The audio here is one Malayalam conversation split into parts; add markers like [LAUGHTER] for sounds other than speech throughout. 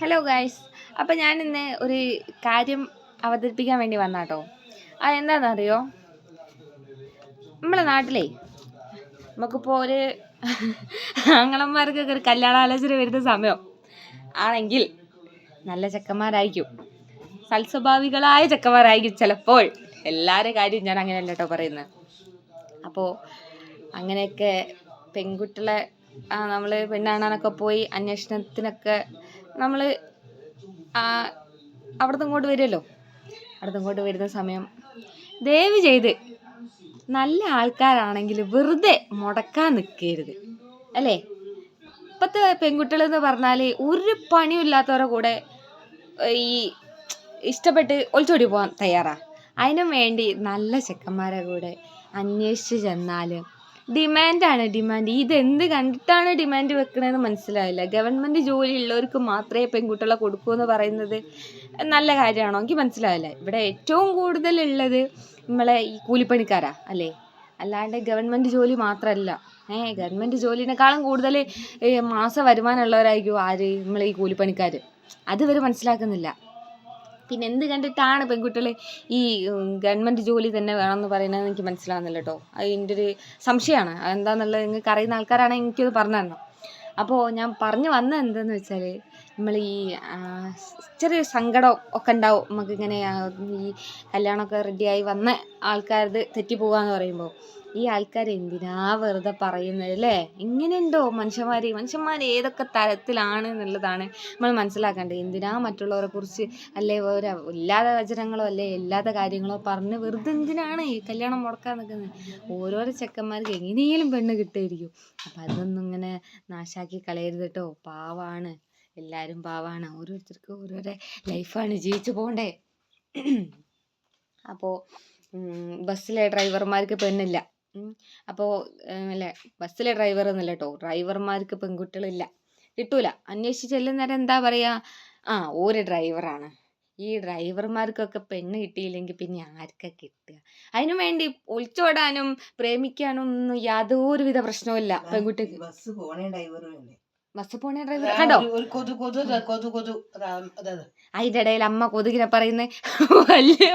ഹലോ ഗായ്സ് അപ്പം ഞാൻ ഇന്ന് ഒരു കാര്യം അവതരിപ്പിക്കാൻ വേണ്ടി വന്നാട്ടോ. ആ എന്താണെന്നറിയോ? നമ്മളെ നാട്ടിലേ നമുക്കിപ്പോൾ ഒരു [LAUGHS] ആങ്ങളന്മാർക്കൊക്കെ ഒരു കല്യാണാലോചന വരുന്ന സമയം. ആണെങ്കിൽ നല്ല ചെക്കന്മാരായിരിക്കും. സൽസ്വഭാവികളായ ചെക്കന്മാരായിരിക്കും ചിലപ്പോൾ. എല്ലാവരുടെ കാര്യം ഞാൻ അങ്ങനെയല്ല കേട്ടോ പറയുന്നത്. അപ്പോൾ അങ്ങനെയൊക്കെ പെൺകുട്ടികളെ നമ്മൾ പെണ്ണാണാനൊക്കെ പോയി അന്വേഷണത്തിനൊക്കെ നമ്മൾ അവിടുന്ന് ഇങ്ങോട്ട് വരുമല്ലോ അവിടുന്ന് ഇങ്ങോട്ട് വരുന്ന സമയം. ദയവ് ചെയ്ത് നല്ല ആൾക്കാരാണെങ്കിൽ വെറുതെ മുടക്കാൻ നിൽക്കരുത്. അല്ലേ? ഇപ്പോഴത്തെ പെൺകുട്ടികൾ എന്ന് പറഞ്ഞാൽ ഒരു പണിയില്ലാത്തവരെ കൂടെ ഈ ഇഷ്ടപ്പെട്ട് ഒളിച്ചോടി പോകാൻ തയ്യാറാണ് അതിനും വേണ്ടി നല്ല ചെക്കന്മാരെ കൂടെ അന്വേഷിച്ച് ചെന്നാൽ ഡിമാൻഡാണ് ഡിമാൻഡ് ഇതെന്ത് കണ്ടിട്ടാണ് ഡിമാൻഡ് വെക്കണതെന്ന് മനസ്സിലായില്ല. ഗവൺമെന്റ് ജോലി ഉള്ളവർക്ക് മാത്രമേ പെൺകുട്ടികളെ കൊടുക്കൂ എന്ന് പറയുന്നത് നല്ല കാര്യമാണോ എനിക്ക് മനസ്സിലായില്ല. ഇവിടെ ഏറ്റവും കൂടുതലുള്ളത് നമ്മളെ ഈ കൂലിപ്പണിക്കാരാ അല്ലേ? അല്ലാണ്ട് ഗവൺമെന്റ് ജോലി മാത്രമല്ല ഏ ഗവൺമെന്റ് ജോലിനേക്കാളും കൂടുതൽ മാസ വരുമാനമുള്ളവരായിരിക്കും ആര്? നമ്മളെ ഈ കൂലിപ്പണിക്കാർ അതുവരെ മനസ്സിലാക്കുന്നില്ല. പിന്നെ എന്ത് കണ്ടിട്ടാണ് പെൺകുട്ടികൾ ഈ ഗവൺമെന്റ് ജോലി തന്നെ വേണമെന്ന് പറയുന്നത് എനിക്ക് മനസ്സിലാവുന്നില്ല കേട്ടോ. അതിന്റെ ഒരു സംശയമാണ്. അതെന്താണെന്നുള്ളത് നിങ്ങൾക്ക് അറിയുന്ന ആൾക്കാരാണെങ്കിൽ എനിക്കത് പറഞ്ഞു തരണം അപ്പോൾ ഞാൻ പറഞ്ഞു വന്നത് എന്തെന്ന് വെച്ചാൽ നമ്മൾ ഈ ചെറിയ സങ്കടം ഒക്കെ ഉണ്ടാവും. നമുക്കിങ്ങനെ ഈ കല്യാണമൊക്കെ റെഡിയായി വന്ന ആൾക്കാരത് തെറ്റിപ്പോവുക എന്ന് പറയുമ്പോൾ ഈ ആൾക്കാർ എന്തിനാ വെറുതെ പറയുന്നത് അല്ലേ ഇങ്ങനെയുണ്ടോ മനുഷ്യന്മാർ മനുഷ്യന്മാർ ഏതൊക്കെ തരത്തിലാണ് എന്നുള്ളതാണ് നമ്മൾ മനസ്സിലാക്കേണ്ടത്. എന്തിനാ മറ്റുള്ളവരെ കുറിച്ച് അല്ലെ ഓരോ ഇല്ലാത്ത വചനങ്ങളോ അല്ലെ ഇല്ലാത്ത കാര്യങ്ങളോ പറഞ്ഞ് വെറുതെ എന്തിനാണ് ഈ കല്യാണം മുടക്കാൻ നിൽക്കുന്നത്? ഓരോരോ ചെക്കന്മാർക്ക് എങ്ങനെയും പെണ്ണ് കിട്ടുമായിരിക്കും അപ്പം അതൊന്നും ഇങ്ങനെ നാശാക്കി കളയരുത് കേട്ടോ പാവാണ്. എല്ലാവരും പാവാണ്. ഓരോരുത്തർക്കും ഓരോരോ ലൈഫാണ്. ജീവിച്ചു പോകണ്ടേ അപ്പോൾ ബസ്സിലെ ഡ്രൈവർമാർക്ക് പെണ്ണില്ല. അപ്പോൾ അല്ലേ ബസ്സിലെ ഡ്രൈവർ എന്നല്ല കേട്ടോ ഡ്രൈവർമാർക്ക് പെൺകുട്ടികളില്ല. കിട്ടൂല. അന്വേഷിച്ച് ചെല്ലുന്നേരം എന്താ പറയുക ആ ഒരു ഡ്രൈവറാണ്. ഈ ഡ്രൈവർമാർക്കൊക്കെ പെണ്ണ് കിട്ടിയില്ലെങ്കിൽ പിന്നെ ആർക്കാ കിട്ടുക? അതിനു വേണ്ടി ഒളിച്ചോടാനും പ്രേമിക്കാനും ഒന്നും യാതൊരുവിധ പ്രശ്നവുമില്ല പെൺകുട്ടിക്ക്. ബസ് പോണേ ഡ്രൈവറും ബസ് പോണ ഡ്രൈവർ കണ്ടോ? അതിന്റെ ഇടയിൽ അമ്മ കൊതുകിനെ പറയുന്നത് വലിയ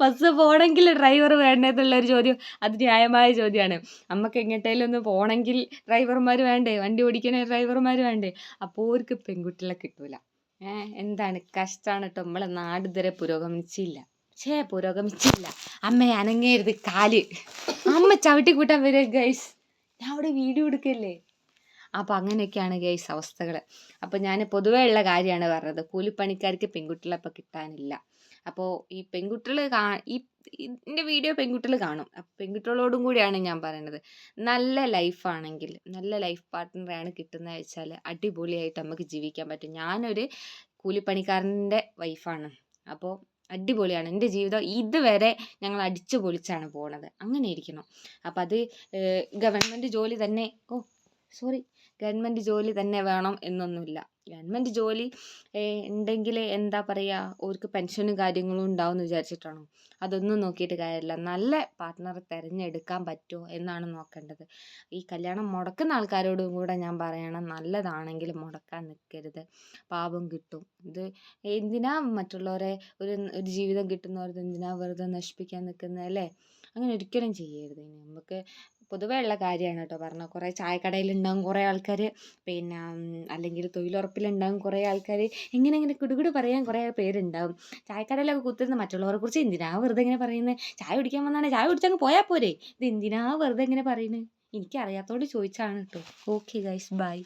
ബസ് പോണെങ്കിൽ ഡ്രൈവർ വേണ്ടതുള്ള ഒരു ചോദ്യം അത് ന്യായമായ ചോദ്യമാണ്. അമ്മയ്ക്ക് എങ്ങോട്ടേലും ഒന്ന് പോണെങ്കിൽ ഡ്രൈവർമാർ വേണ്ടേ? വണ്ടി ഓടിക്കണ ഡ്രൈവർമാർ വേണ്ടേ? അപ്പോൾ അവർക്ക് പെൺകുട്ടികളെ കിട്ടൂല. ഏഹ് എന്താണ്? കഷ്ടമാണ് കേട്ടോ നമ്മളെ നാട് ഇതുവരെ പുരോഗമിച്ചില്ല. ഛേ പുരോഗമിച്ചില്ല. അമ്മ അനങ്ങരുത് കാൽ. അമ്മ ചവിട്ടി കൂട്ടാൻ വരെ ഗൈസ് ഞാൻ അവിടെ വീഡിയോ എടുക്കല്ലേ? അപ്പോൾ അങ്ങനെയൊക്കെയാണ് ഗൈസ് അവസ്ഥകൾ അപ്പോൾ ഞാൻ പൊതുവേ ഉള്ള കാര്യമാണ് പറഞ്ഞത്. കൂലിപ്പണിക്കാർക്ക് പെൺകുട്ടികളെ ഇപ്പോൾ കിട്ടാനില്ല. അപ്പോൾ ഈ പെൺകുട്ടികൾ കാ ഈ ഇതിന്റെ വീഡിയോ പെൺകുട്ടികൾ കാണും. അപ്പോൾ പെൺകുട്ടികളോടും കൂടിയാണ് ഞാൻ പറയുന്നത് നല്ല ലൈഫാണെങ്കിൽ നല്ല ലൈഫ് പാർട്ട്ണറാണ് കിട്ടുന്നത് വെച്ചാൽ അടിപൊളിയായിട്ട് നമുക്ക് ജീവിക്കാൻ പറ്റും. ഞാനൊരു കൂലിപ്പണിക്കാരന്റെ വൈഫാണ് അപ്പോൾ അടിപൊളിയാണ്. എന്റെ ജീവിതം ഇതുവരെ ഞങ്ങൾ അടിച്ചു പൊളിച്ചാണ് പോണത്. അങ്ങനെ ഇരിക്കണം അപ്പം അത് ഗവൺമെന്റ് ജോലി തന്നെ ഓ സോറി ഗവൺമെന്റ് ജോലി തന്നെ വേണം എന്നൊന്നുമില്ല. ഗവൺമെന്റ് ജോലി ഉണ്ടെങ്കിൽ എന്താ പറയുക അവർക്ക് പെൻഷനും കാര്യങ്ങളും ഉണ്ടാവും എന്ന് വിചാരിച്ചിട്ടാണോ. അതൊന്നും നോക്കിയിട്ട് കാര്യമില്ല. നല്ല പാർട്ട്ണറെ തിരഞ്ഞെടുക്കാൻ പറ്റുമോ എന്നാണ് നോക്കേണ്ടത്. ഈ കല്യാണം മുടക്കുന്ന ആൾക്കാരോടും കൂടെ ഞാൻ പറയണം നല്ലതാണെങ്കിൽ മുടക്കാൻ നിൽക്കരുത്. പാപം കിട്ടും. ഇത് എന്തിനാ മറ്റുള്ളവരെ ഒരു ഒരു ജീവിതം കിട്ടുന്നവർക്ക് എന്തിനാ വെറുതെ നശിപ്പിക്കാൻ നിൽക്കുന്നത് അല്ലേ? അങ്ങനെ ഒരിക്കലും ചെയ്യരുത്. നമുക്ക് പൊതുവേ ഉള്ള കാര്യമാണ് കേട്ടോ പറഞ്ഞത് കുറേ ചായക്കടയിലുണ്ടാകും കുറേ ആൾക്കാർ പിന്നെ അല്ലെങ്കിൽ തൊഴിലുറപ്പിലുണ്ടാകും കുറേ ആൾക്കാർ ഇങ്ങനെ ഇങ്ങനെ കിടുകിട് പറയാൻ കുറേ പേരുണ്ടാവും. ചായക്കടയിലൊക്കെ കുത്തിരുന്ന് മറ്റുള്ളവരെ കുറിച്ച് എന്തിനാ വെറുതെ ഇങ്ങനെ പറയുന്നത് ചായ കുടിക്കാൻ വന്നാണ് ചായ കുടിച്ചങ്ങ് പോയാൽ പോരെ. ഇത് എന്തിനാ വെറുതെ ഇങ്ങനെ പറയുന്നത് എനിക്കറിയാത്തതുകൊണ്ട് ചോദിച്ചാണ് കേട്ടോ ഓക്കെ ഗൈസ് ബൈ.